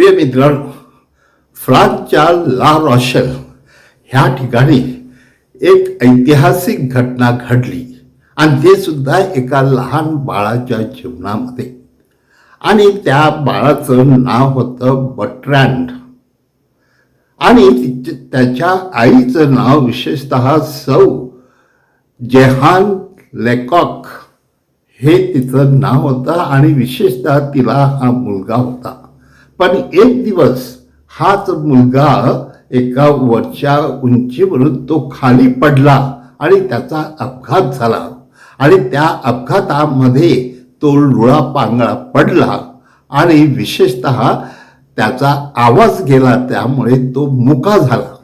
प्रिय मित्रांनो फ्रान्सच्या ला रॉशल ह्या ठिकाणी एक ऐतिहासिक घटना घडली. आणि ते सुद्धा एका लहान बाळाच्या जीवनामध्ये. आणि त्या बाळाचं नाव होतं बट्रँड आणि त्याच्या आईचं नाव विशेषत सौ जेहान लेकॉक हे तिचं नाव होतं. आणि विशेषतः तिला हा मुलगा होता. पण एक दिवस हाच मुलगा एका वरच्या उंचीवरून तो खाली पडला आणि त्याचा अपघात झाला. आणि त्या अपघातामध्ये तो लुळा पांगळा पडला आणि विशेषत त्याचा आवाज गेला त्यामुळे तो मुका झाला.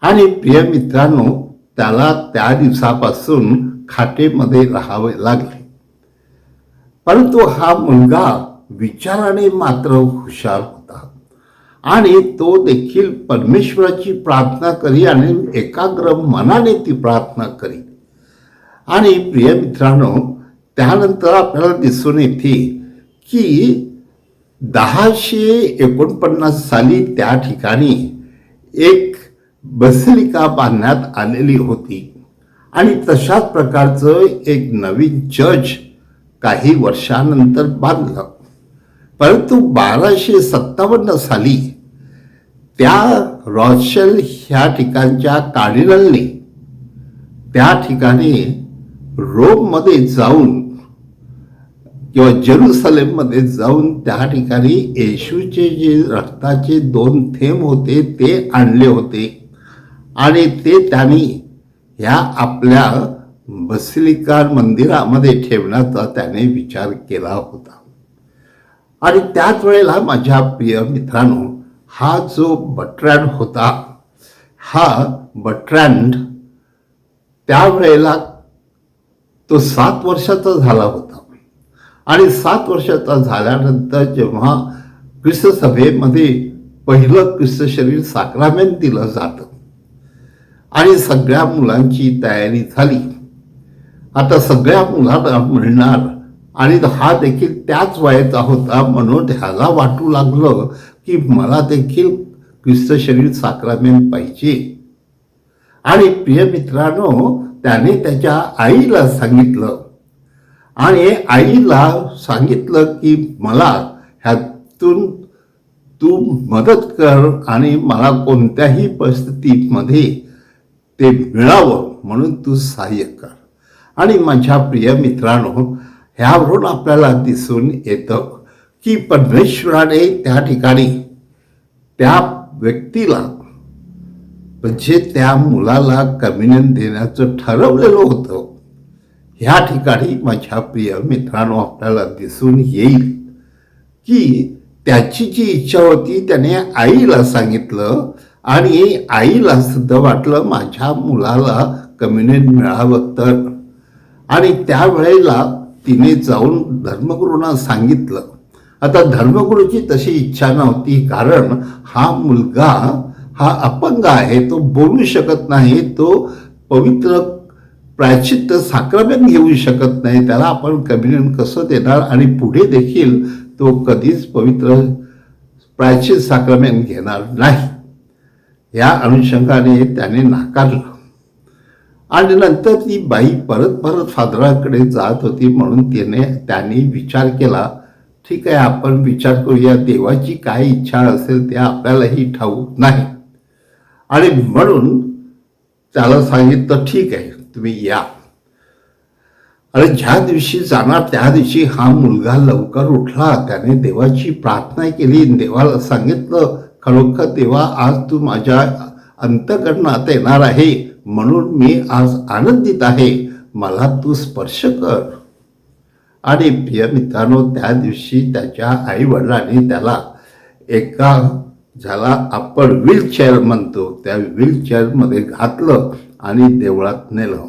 आणि प्रिय मित्रांनो त्याला त्या दिवसापासून खाटेमध्ये राहावे लागले. परंतु हा मुलगा विचाराने मात्र हुशार होता. आणि तो देखील परमेश्वराची प्रार्थना करी आणि एकाग्र मनाने ती प्रार्थना करी. आणि प्रिय मित्रांनो त्यानंतर आपल्याला दिसून येते की दहाशे एकोणपन्नास साली त्या ठिकाणी एक बसिलिका बांधण्यात आलेली होती. आणि तशाच प्रकारचं एक नवीन चर्च काही वर्षानंतर बांधलं. परंतु बाराशे सत्तावन्न साली त्या रॉशल ह्या ठिकाणच्या कार्डिनलने त्या ठिकाणी रोममध्ये जाऊन किंवा जेरुसलेममध्ये जाऊन त्या ठिकाणी येशूचे जे रक्ताचे दोन थेंब होते ते आणले होते. आणि ते त्यांनी ह्या आपल्या बसिलिका मंदिरामध्ये ठेवण्याचा त्याने विचार केला होता. आणि त्याच वेळेला माझ्या प्रिय मित्रांनो हा जो बट्रँड होता हा बट्रँड त्यावेळेला तो सात वर्षाचा झाला होता. आणि सात वर्षाचा झाल्यानंतर जेव्हा ख्रिस्त सभेमध्ये पहिलं ख्रिस्त शरीर साक्रामेंट दिलं जातं आणि सगळ्या मुलांची तयारी झाली. आता सगळ्या मुलांना मिळणार आणि हा देखील त्याच वयाचा होता म्हणून ह्याला वाटू लागलं की मला देखील ख्रिस्त शरीर साक्रामेंट पाहिजे. आणि प्रिय मित्रांनो त्याने त्याच्या आईला सांगितलं. आणि आईला सांगितलं की मला ह्यातून तू मदत कर आणि मला कोणत्याही परिस्थितीमध्ये ते मिळावं म्हणून तू सहाय्य कर. आणि माझ्या प्रिय मित्रांनो ह्यावरून आपल्याला दिसून येतं की परमेश्वराने त्या ठिकाणी त्या व्यक्तीला म्हणजे त्या मुलाला कम्युनियन देण्याचं ठरवलेलं होतं. ह्या ठिकाणी माझ्या प्रिय मित्रांनो आपल्याला दिसून येईल की त्याची जी इच्छा होती त्याने आईला सांगितलं आणि आईला सुद्धा वाटलं माझ्या मुलाला कम्युनियन मिळावं तर. आणि त्यावेळेला तिने जाऊन धर्मगुरूंना सांगितलं. आता धर्मगुरूची तशी इच्छा नव्हती कारण हा मुलगा हा अपंग आहे तो बोलू शकत नाही तो पवित्र प्रायचित्त साक्रमेंट घेऊ शकत नाही. त्याला आपण कम्युनियन कसं देणार? आणि पुढे देखील तो कधीच पवित्र प्रायचित साक्रमेंट घेणार नाही. या अनुषंगाने त्याने नाकारलं. आणि नंतर ती बाई परत परत फादराकडे जात होती म्हणून तिने त्याने विचार केला ठीक आहे आपण विचार करूया. देवाची काय इच्छा असेल ते आपल्यालाही ठाऊक नाही. आणि म्हणून त्याला सांगितलं ठीक आहे तुम्ही या. आणि ज्या दिवशी जाणार त्या दिवशी हा मुलगा लवकर उठला. त्याने देवाची प्रार्थना केली. देवाला सांगितलं खरोखर देवा आज तू माझ्या अंतकरणात येणार आहे. म्हणून मी आज आनंदित आहे. मला तू स्पर्श कर. आणि प्रिय मित्रांनो त्या दिवशी त्याच्या आई वडिलांनी त्याला एका ज्याला आपण व्हीलचेअर म्हणतो त्या व्हीलचेअरमध्ये घातलं आणि देवळात नेलं.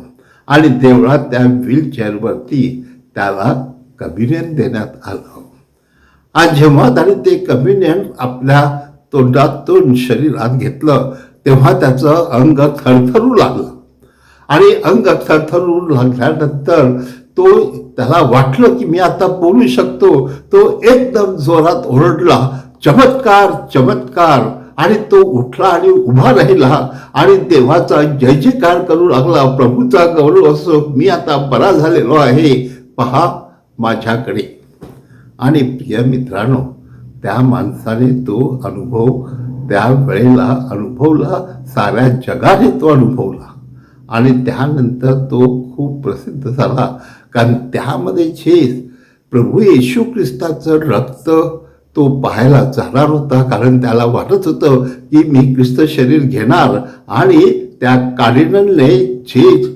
आणि देवळात त्या व्हीलचेअरवरती त्याला कम्युनियन देण्यात आलं. आज जेव्हा त्याने ते कम्युनियन आपल्या तोंडातून शरीरात घेतलं तेव्हा त्याचं अंग थरथरू लागलं. आणि अंग थरथरू लागल्यानंतर तो त्याला वाटलं की मी आता बोलू शकतो. तो एकदम जोरात ओरडला चमत्कार चमत्कार. आणि तो उठला आणि उभा राहिला. आणि देवाचा जय जयकार करू लागला. प्रभूचा गौरव असो मी आता बरा झालेलो आहे. पहा माझ्याकडे. आणि प्रिय मित्रांनो त्या माणसाने तो अनुभव त्या वेळेला अनुभवला साऱ्या जगाने तो अनुभवला. आणि त्यानंतर तो खूप प्रसिद्ध झाला. कारण त्यामध्ये जे प्रभू येशू ख्रिस्ताचं रक्त तो पाहायला जाणार होता. कारण त्याला वाटत होतं की मी ख्रिस्त शरीर घेणार. आणि त्या कार्डिनलने जे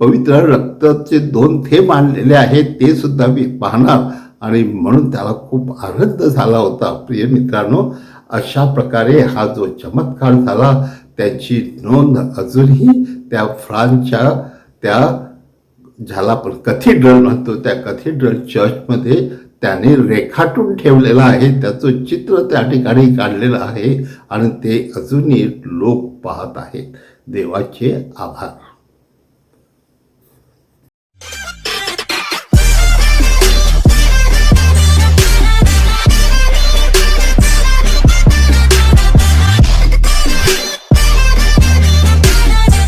पवित्र रक्ताचे दोन थेंब आणलेले आहेत ते सुद्धा मी पाहणार. आणि म्हणून त्याला खूप आनंद झाला होता. प्रिय मित्रांनो अशा प्रकारे हा जो चमत्कार झाला त्याची नोंद अजूनही त्या फ्रान्सच्या त्या झाला पण कथिड्रल म्हणतो त्या कथिड्रल चर्चमध्ये त्याने रेखाटून ठेवलेलं आहे. त्याचं चित्र त्या ठिकाणी काढलेलं आहे आणि ते अजूनही लोक पाहत आहेत. देवाचे आभार.